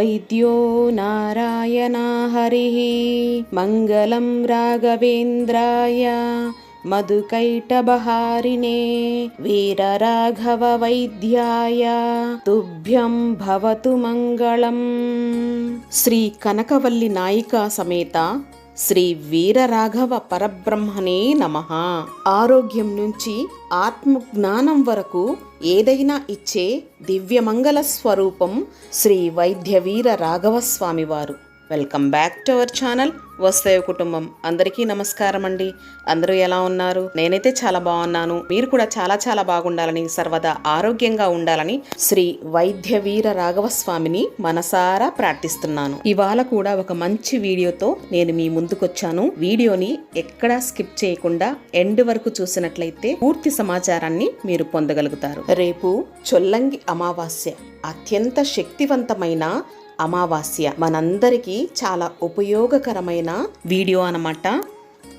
వైద్యో నారాయణ హరి మంగళం రాఘవేంద్రాయ మధుకైటబహారిణే వీరరాఘవ వైద్యాయ తుభ్యం భవతు మంగళం శ్రీ కనకవల్లి నాయికా సమేత శ్రీ వీరరాఘవ పరబ్రహ్మనే నమ. ఆరోగ్యం నుంచి ఆత్మజ్ఞానం వరకు ఏదైనా ఇచ్చే దివ్యమంగళ స్వరూపం శ్రీ వైద్య వీర రాఘవ స్వామివారు. Welcome back to our channel వస్తేవ కుటుంబం. అందరికీ నమస్కారం అండి. అందరూ ఎలా ఉన్నారు? నేనైతే చాలా బాగున్నాను. మీరు కూడా చాలా చాలా బాగుండాలని సర్వదా ఆరోగ్యంగా ఉండాలని శ్రీ వైద్య వీర రాఘవ స్వామిని మనసారా ప్రార్థిస్తున్నాను. ఇవాళ కూడా ఒక మంచి వీడియోతో నేను మీ ముందుకొచ్చాను. వీడియోని ఎక్కడా స్కిప్ చేయకుండా ఎండ్ వరకు చూసినట్లయితే పూర్తి సమాచారాన్ని మీరు పొందగలుగుతారు. రేపు చొల్లంగి అమావాస్య. అత్యంత శక్తివంతమైన అమావాస్య. మనందరికీ చాలా ఉపయోగకరమైన వీడియో అనమాట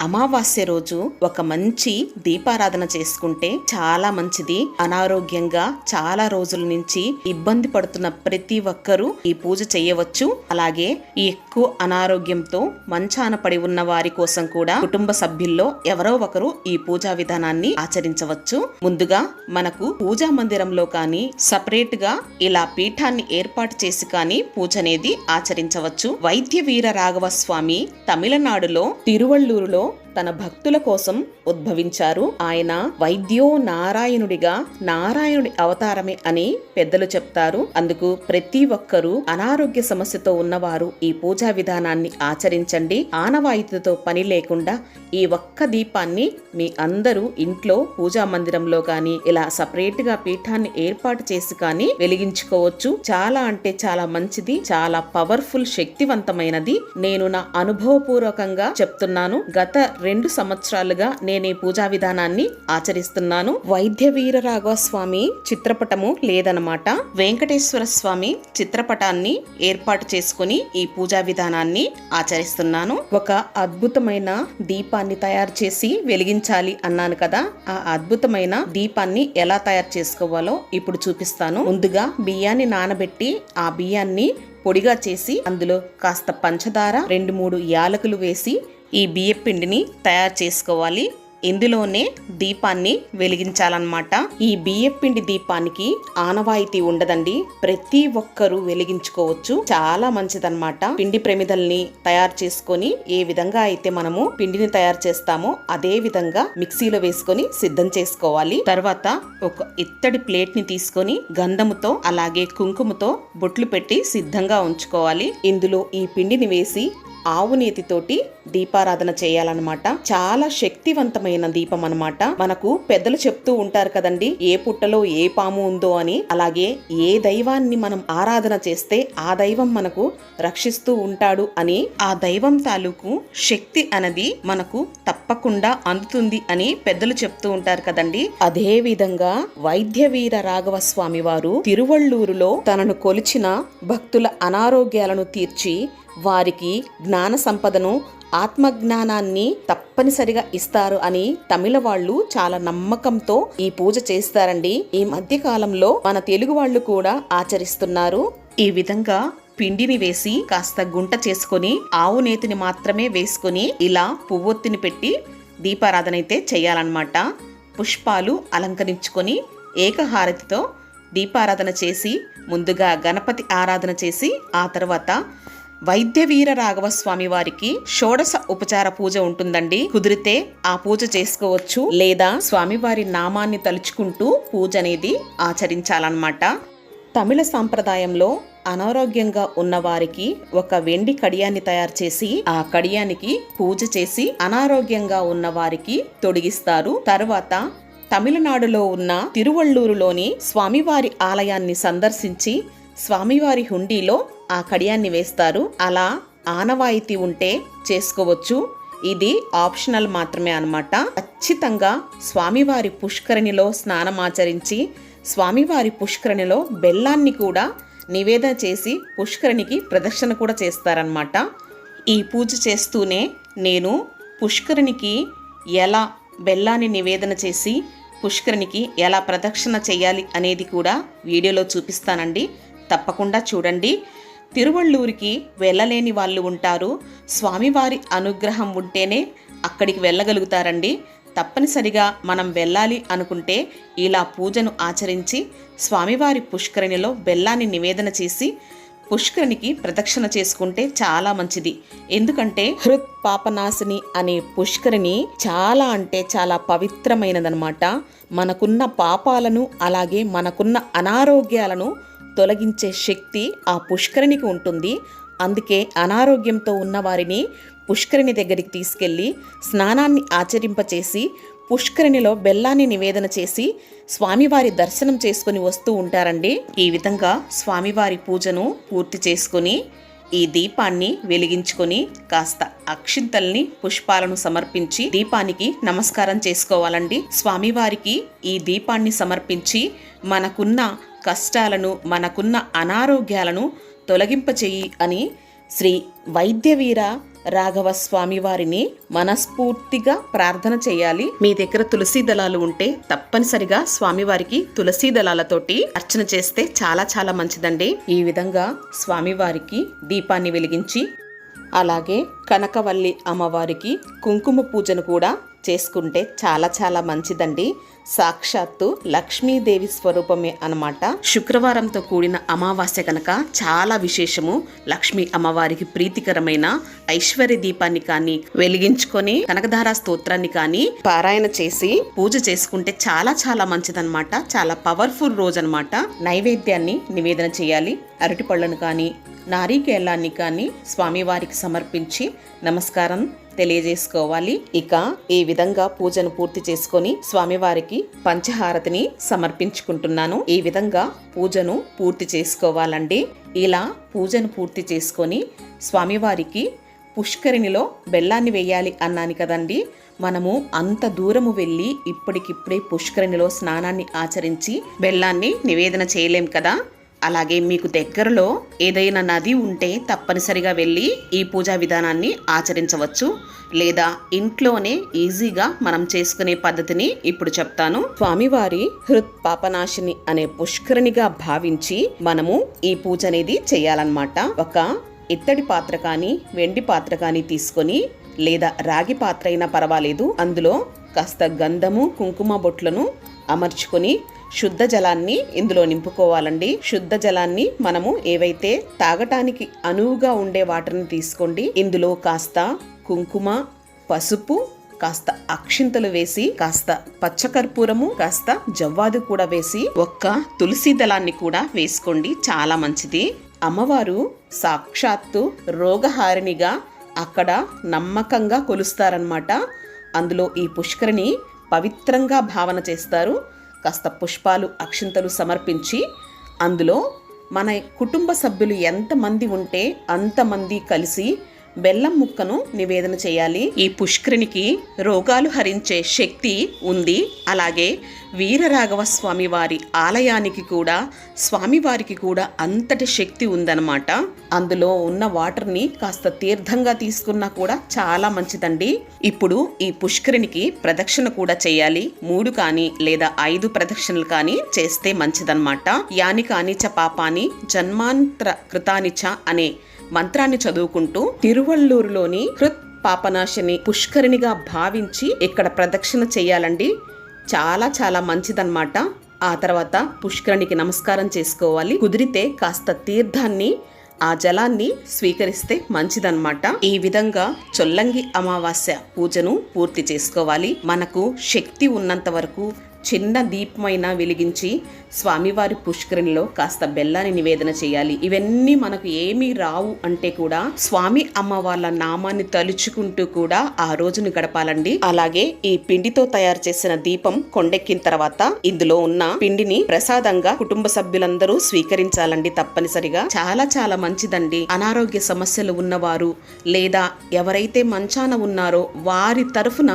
అమావాస్య రోజు ఒక మంచి దీపారాధన చేసుకుంటే చాలా మంచిది. అనారోగ్యంగా చాలా రోజుల నుంచి ఇబ్బంది పడుతున్న ప్రతి ఒక్కరూ ఈ పూజ చేయవచ్చు. అలాగే ఈ ఎక్కువ అనారోగ్యంతో మంచాన పడి ఉన్న వారి కోసం కూడా కుటుంబ సభ్యుల్లో ఎవరో ఒకరు ఈ పూజా విధానాన్ని ఆచరించవచ్చు. ముందుగా మనకు పూజా మందిరంలో కానీ సపరేట్గా ఇలా పీఠాన్ని ఏర్పాటు చేసి కానీ పూజ అనేది ఆచరించవచ్చు. వైద్య వీర రాఘవ స్వామి తమిళనాడులో తిరువళ్ళూరులో తన భక్తుల కోసం ఉద్భవించారు. ఆయన వైద్యో నారాయణుడిగా నారాయణుడి అవతారమే అని పెద్దలు చెప్తారు. అందుకు ప్రతి ఒక్కరూ అనారోగ్య సమస్యతో ఉన్నవారు ఈ పూజా విధానాన్ని ఆచరించండి. ఆనవాయితీతో పని లేకుండా ఈ ఒక్క దీపాన్ని మీ అందరూ ఇంట్లో పూజా మందిరంలో కానీ ఇలా సపరేట్గా పీఠాన్ని ఏర్పాటు చేసి కానీ వెలిగించుకోవచ్చు. చాలా అంటే చాలా మంచిది చాలా పవర్ఫుల్ శక్తివంతమైనది. నేను నా అనుభవపూర్వకంగా చెప్తున్నాను. గత రెండు సంవత్సరాలుగా నేను నేనే పూజా విధానాన్ని ఆచరిస్తున్నాను. వైద్య వీర రాఘవ స్వామి చిత్రపటము లేదనమాట వెంకటేశ్వర స్వామి చిత్రపటాన్ని ఏర్పాటు చేసుకుని ఈ పూజా విధానాన్ని ఆచరిస్తున్నాను. ఒక అద్భుతమైన దీపాన్ని తయారు చేసి వెలిగించాలి అన్నాను కదా. ఆ అద్భుతమైన దీపాన్ని ఎలా తయారు చేసుకోవాలో ఇప్పుడు చూపిస్తాను. ముందుగా బియ్యాన్ని నానబెట్టి ఆ బియ్యాన్ని పొడిగా చేసి అందులో కాస్త పంచదార రెండు మూడు యాలకులు వేసి ఈ బియ్యపిండిని తయారు చేసుకోవాలి. ఇందులోనే దీపాన్ని వెలిగించాలన్నమాట. ఈ బియ్యం పిండి దీపానికి ఆనవాయితీ ఉండదండి. ప్రతి ఒక్కరూ వెలిగించుకోవచ్చు. చాలా మంచిదన్నమాట. పిండి ప్రమిదల్ని తయారు చేసుకొని ఏ విధంగా అయితే మనము పిండిని తయారు చేస్తామో అదే విధంగా మిక్సీలో వేసుకొని సిద్ధం చేసుకోవాలి. తర్వాత ఒక ఇత్తడి ప్లేట్ని తీసుకొని గంధముతో అలాగే కుంకుమతో బొట్లు పెట్టి సిద్ధంగా ఉంచుకోవాలి. ఇందులో ఈ పిండిని వేసి ఆవు నేతితోటి దీపారాధన చేయాలన్నమాట. చాలా శక్తివంతమైన దీపం అనమాట మనకు పెద్దలు చెప్తూ ఉంటారు కదండి ఏ పుట్టలో ఏ పాము ఉందో అని. అలాగే ఏ దైవాన్ని మనం ఆరాధన చేస్తే ఆ దైవం మనకు రక్షిస్తూ ఉంటాడు అని. ఆ దైవం తాలూకు శక్తి అనేది మనకు తప్పకుండా అందుతుంది అని పెద్దలు చెప్తూ ఉంటారు కదండి. అదే విధంగా వైద్య వీర రాఘవ స్వామి వారు తిరువళ్ళూరులో తనను కొలిచిన భక్తుల అనారోగ్యాలను తీర్చి వారికి జ్ఞాన సంపదను ఆత్మజ్ఞానాన్ని తప్పనిసరిగా ఇస్తారు అని తమిళ వాళ్ళు చాలా నమ్మకంతో ఈ పూజ చేస్తారండి. ఈ మధ్య కాలంలో మన తెలుగు వాళ్ళు కూడా ఆచరిస్తున్నారు. ఈ విధంగా పిండిని వేసి కాస్త గుంట చేసుకొని ఆవు నేతిని మాత్రమే వేసుకొని ఇలా పువ్వొత్తిని పెట్టి దీపారాధన అయితే చేయాలన్నమాట. పుష్పాలు అలంకరించుకొని ఏకహారతితో దీపారాధన చేసి ముందుగా గణపతి ఆరాధన చేసి ఆ తర్వాత వైద్య వీర రాఘవ స్వామి వారికి షోడశ ఉపచార పూజ ఉంటుందండి. కుదిరితే ఆ పూజ చేసుకోవచ్చు. లేదా స్వామివారి నామాన్ని తలుచుకుంటూ పూజ అనేది ఆచరించాలన్నమాట. తమిళ సాంప్రదాయంలో అనారోగ్యంగా ఉన్న వారికి ఒక వెండి కడియాన్ని తయారు చేసి ఆ కడియానికి పూజ చేసి అనారోగ్యంగా ఉన్న వారికి తొడిగిస్తారు. తర్వాత తమిళనాడులో ఉన్న తిరువళ్ళూరులోని స్వామివారి ఆలయాన్ని సందర్శించి స్వామివారి హుండీలో ఆ కడియాన్ని వేస్తారు. అలా ఆనవాయితీ ఉంటే చేసుకోవచ్చు. ఇది ఆప్షనల్ మాత్రమే అనమాట ఖచ్చితంగా స్వామివారి పుష్కరిణిలో స్నానం ఆచరించి స్వామివారి పుష్కరిణిలో బెల్లాన్ని కూడా నివేదన చేసి పుష్కరిణికి ప్రదక్షిణ కూడా చేస్తారనమాట ఈ పూజ చేస్తూనే నేను పుష్కరిణికి ఎలా బెల్లాన్ని నివేదన చేసి పుష్కరిణికి ఎలా ప్రదక్షిణ చేయాలి అనేది కూడా వీడియోలో చూపిస్తానండి. తప్పకుండా చూడండి. తిరువళ్ళూరికి వెళ్ళలేని వాళ్ళు ఉంటారు. స్వామివారి అనుగ్రహం ఉంటేనే అక్కడికి వెళ్ళగలుగుతారండి. తప్పనిసరిగా మనం వెళ్ళాలి అనుకుంటే ఇలా పూజను ఆచరించి స్వామివారి పుష్కరిణిలో బెల్లాన్ని నివేదన చేసి పుష్కరిణికి ప్రదక్షిణ చేసుకుంటే చాలా మంచిది. ఎందుకంటే హృత్ పాపనాశిని అనే పుష్కరిణి చాలా అంటే చాలా పవిత్రమైనదనమాట మనకున్న పాపాలను అలాగే మనకున్న అనారోగ్యాలను తొలగించే శక్తి ఆ పుష్కరిణికి ఉంటుంది. అందుకే అనారోగ్యంతో ఉన్నవారిని పుష్కరిణి దగ్గరికి తీసుకెళ్ళి స్నానాన్ని ఆచరింపచేసి పుష్కరిణిలో బెల్లాన్ని నివేదన చేసి స్వామివారి దర్శనం చేసుకుని వస్తూ ఉంటారండి. ఈ విధంగా స్వామివారి పూజను పూర్తి చేసుకుని ఈ దీపాన్ని వెలిగించుకొని కాస్త అక్షింతల్ని పుష్పాలను సమర్పించి దీపానికి నమస్కారం చేసుకోవాలండి. స్వామివారికి ఈ దీపాన్ని సమర్పించి మనకున్న కష్టాలను మనకున్న అనారోగ్యాలను తొలగింపచేయి అని శ్రీ వైద్యవీర రాఘవ స్వామి వారిని మనస్ఫూర్తిగా ప్రార్థన చేయాలి. మీ దగ్గర తులసి దళాలు ఉంటే తప్పనిసరిగా స్వామివారికి తులసి దళాలతోటి అర్చన చేస్తే చాలా చాలా మంచిదండి. ఈ విధంగా స్వామివారికి దీపాన్ని వెలిగించి అలాగే కనకవల్లి అమ్మవారికి కుంకుమ పూజను కూడా చేసుకుంటే చాలా చాలా మంచిదండి. సాక్షాత్తు లక్ష్మీదేవి స్వరూపమే అనమాట శుక్రవారంతో కూడిన అమావాస్య కనుక చాలా విశేషము. లక్ష్మీ అమ్మవారికి ప్రీతికరమైన ఐశ్వర్య దీపాన్ని కానీ వెలిగించుకొని కనకధార స్తోత్రాన్ని కానీ పారాయణ చేసి పూజ చేసుకుంటే చాలా చాలా మంచిదన్నమాట. చాలా పవర్ఫుల్ రోజు అనమాట నైవేద్యాన్ని నివేదన చేయాలి. అరటి పళ్ళను కానీ నారీకేళాన్ని కానీ స్వామివారికి సమర్పించి నమస్కారం. తెలియజేసుకోవాలి. ఇక ఈ విధంగా పూజను పూర్తి చేసుకొని స్వామివారికి పంచహారతిని సమర్పించుకుంటున్నాను. ఈ విధంగా పూజను పూర్తి చేసుకోవాలండి. ఇలా పూజను పూర్తి చేసుకొని స్వామివారికి పుష్కరిణిలో బెల్లాన్ని వేయాలి అన్నాను కదండి. మనము అంత దూరము వెళ్ళి ఇప్పటికిప్పుడే పుష్కరిణిలో స్నానాన్ని ఆచరించి బెల్లాన్ని నివేదన చేయలేం కదా. అలాగే మీకు దగ్గరలో ఏదైనా నది ఉంటే తప్పనిసరిగా వెళ్ళి ఈ పూజా విధానాన్ని ఆచరించవచ్చు లేదా ఇంట్లోనే ఈజీగా మనం చేసుకునే పద్ధతిని ఇప్పుడు చెప్తాను. స్వామివారి హృత్ పాపనాశిని అనే పుష్కరిణిగా భావించి మనము ఈ పూజ అనేది చేయాలన్నమాట. ఒక ఇత్తడి పాత్ర కానీ వెండి పాత్ర కానీ తీసుకొని లేదా రాగి పాత్ర అయినా పర్వాలేదు. అందులో కాస్త గంధము కుంకుమ బొట్లను అమర్చుకొని శుద్ధ జలాన్ని ఇందులో నింపుకోవాలండి. శుద్ధ జలాన్ని మనము ఏవైతే తాగటానికి అనువుగా ఉండే వాటర్ని తీసుకోండి. ఇందులో కాస్త కుంకుమ పసుపు కాస్త అక్షింతలు వేసి కాస్త పచ్చకర్పూరము కాస్త జవ్వాదు కూడా వేసి ఒక్క తులసి దళాన్ని కూడా వేసుకోండి. చాలా మంచిది. అమ్మవారు సాక్షాత్తు రోగహారిణిగా అక్కడ నమ్మకంగా కొలుస్తారనమాట అందులో ఈ పుష్కరిని పవిత్రంగా భావన చేస్తారు. కాస్త పుష్పాలు అక్షింతలు సమర్పించి అందులో మన కుటుంబ సభ్యులు ఎంతమంది ఉంటే అంతమంది కలిసి బెల్లం ముక్కను నివేదన చేయాలి. ఈ పుష్కరిణికి రోగాలు హరించే శక్తి ఉంది. అలాగే వీరరాఘవ స్వామి వారి ఆలయానికి కూడా స్వామివారికి కూడా అంతటి శక్తి ఉందన్నమాట. అందులో ఉన్న వాటర్ని కాస్త తీర్థంగా తీసుకున్నా కూడా చాలా మంచిదండి. ఇప్పుడు ఈ పుష్కరిణికి ప్రదక్షిణ కూడా చేయాలి. మూడు కానీ లేదా ఐదు ప్రదక్షిణలు కానీ చేస్తే మంచిదన్నమాట. యాని కానిచ పాపాని జన్మాంతర కృతానిచ అనే మంత్రాన్ని చదువుకుంటూ తిరువళ్ళూరులోని హృత్ పాపనాశిని పుష్కరిణిగా భావించి ఇక్కడ ప్రదక్షిణ చేయాలండి. చాలా చాలా మంచిదన్నమాట. ఆ తర్వాత పుష్కరిణికి నమస్కారం చేసుకోవాలి. కుదిరితే కాస్త తీర్థాన్ని ఆ జలాన్ని స్వీకరిస్తే మంచిదన్నమాట. ఈ విధంగా చొల్లంగి అమావాస్య పూజను పూర్తి చేసుకోవాలి. మనకు శక్తి ఉన్నంత వరకు చిన్న దీపమైనా వెలిగించి స్వామివారి పుష్కరిణిలో కాస్త బెల్లాన్ని నివేదన చేయాలి. ఇవన్నీ మనకు ఏమీ రావు అంటే కూడా స్వామి అమ్మ వాళ్ళ నామాన్ని తలుచుకుంటూ కూడా ఆ రోజును గడపాలండి. అలాగే ఈ పిండితో తయారు చేసిన దీపం కొండెక్కిన తర్వాత ఇందులో ఉన్న పిండిని ప్రసాదంగా కుటుంబ సభ్యులందరూ స్వీకరించాలండి తప్పనిసరిగా. చాలా చాలా మంచిదండి. అనారోగ్య సమస్యలు ఉన్నవారు లేదా ఎవరైతే మంచాన ఉన్నారో వారి తరఫున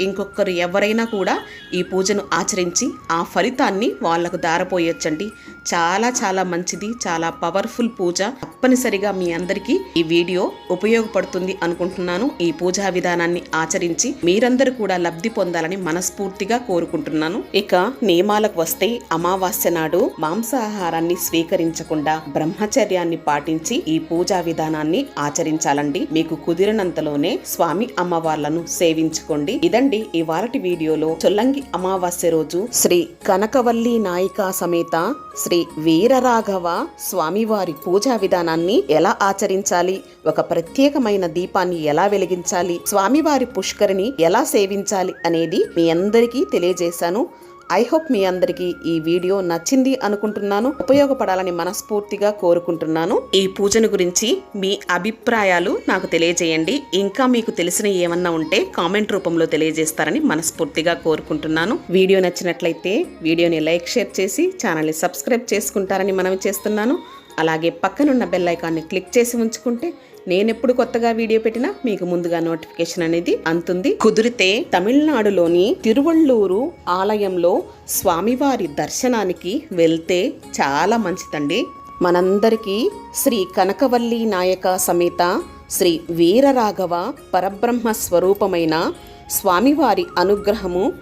ఇంకొకరు ఎవరైనా కూడా ఈ పూజను ఆచ ఆచరించి ఆ ఫలితాన్ని వాళ్ళకు దారపోయొచ్చండి. చాలా చాలా మంచిది. చాలా పవర్ఫుల్ పూజ. తప్పనిసరిగా మీ అందరికీ ఈ వీడియో ఉపయోగపడుతుంది అనుకుంటున్నాను. ఈ పూజా విధానాన్ని ఆచరించి మీరందరూ కూడా లబ్ధి పొందాలని మనస్ఫూర్తిగా కోరుకుంటున్నాను. ఇక నియమాలకు వస్తే అమావాస్య నాడు మాంసాహారాన్ని స్వీకరించకుండా బ్రహ్మచర్యాన్ని పాటించి ఈ పూజా విధానాన్ని ఆచరించాలండి. మీకు కుదిరినంతలోనే స్వామి అమ్మవార్లను సేవించుకోండి. ఇదండి ఈ వారటి వీడియోలో. చొల్లంగి అమావాస్య రోజు శ్రీ కనకవల్లి నాయిక సమేత శ్రీ వీరరాఘవ స్వామివారి పూజా విధానాన్ని ఎలా ఆచరించాలి? ఒక ప్రత్యేకమైన దీపాన్ని ఎలా వెలిగించాలి? స్వామివారి పుష్కరిని ఎలా సేవించాలి? అనేది మీ అందరికీ తెలియజేశాను. ఐ హోప్ మీ అందరికీ ఈ వీడియో నచ్చింది అనుకుంటున్నాను. ఉపయోగపడాలని మనస్ఫూర్తిగా కోరుకుంటున్నాను. ఈ పూజను గురించి మీ అభిప్రాయాలు నాకు తెలియజేయండి. ఇంకా మీకు తెలిసిన ఏమన్నా ఉంటే కామెంట్ రూపంలో తెలియజేస్తారని మనస్ఫూర్తిగా కోరుకుంటున్నాను. వీడియో నచ్చినట్లయితే వీడియోని లైక్ షేర్ చేసి ఛానల్ని సబ్స్క్రైబ్ చేసుకుంటారని మనం చేస్తున్నాను. అలాగే పక్కనున్న బెల్ ఐకాన్ని క్లిక్ చేసి ఉంచుకుంటే నేనెప్పుడు కొత్తగా వీడియో పెట్టినా మీకు ముందుగా నోటిఫికేషన్ అనేది అందుతుంది కుదిరితే తమిళనాడులోని తిరువళ్ళూరు ఆలయంలో స్వామివారి దర్శనానికి వెళ్తే చాలా మంచిదండి. మనందరికీ శ్రీ కనకవల్లి నాయక సమేత శ్రీ వీరరాఘవ పరబ్రహ్మ స్వరూపమైన స్వామివారి అనుగ్రహము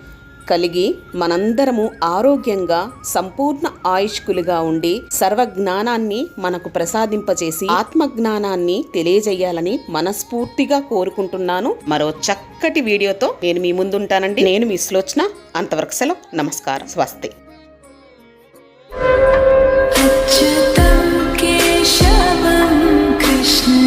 కలిగి మనందరము ఆరోగ్యంగా సంపూర్ణ ఆయుష్కులుగా ఉండి సర్వ జ్ఞానాన్ని మనకు ప్రసాదింపచేసి ఆత్మ జ్ఞానాన్ని తెలియజేయాలని మనస్ఫూర్తిగా కోరుకుంటున్నాను. మరో చక్కటి వీడియోతో నేను మీ ముందుంటానండి. నేను మీ శ్లోచన అంతవరకు సెలవు. నమస్కారం. స్వస్తి. కృష్ణ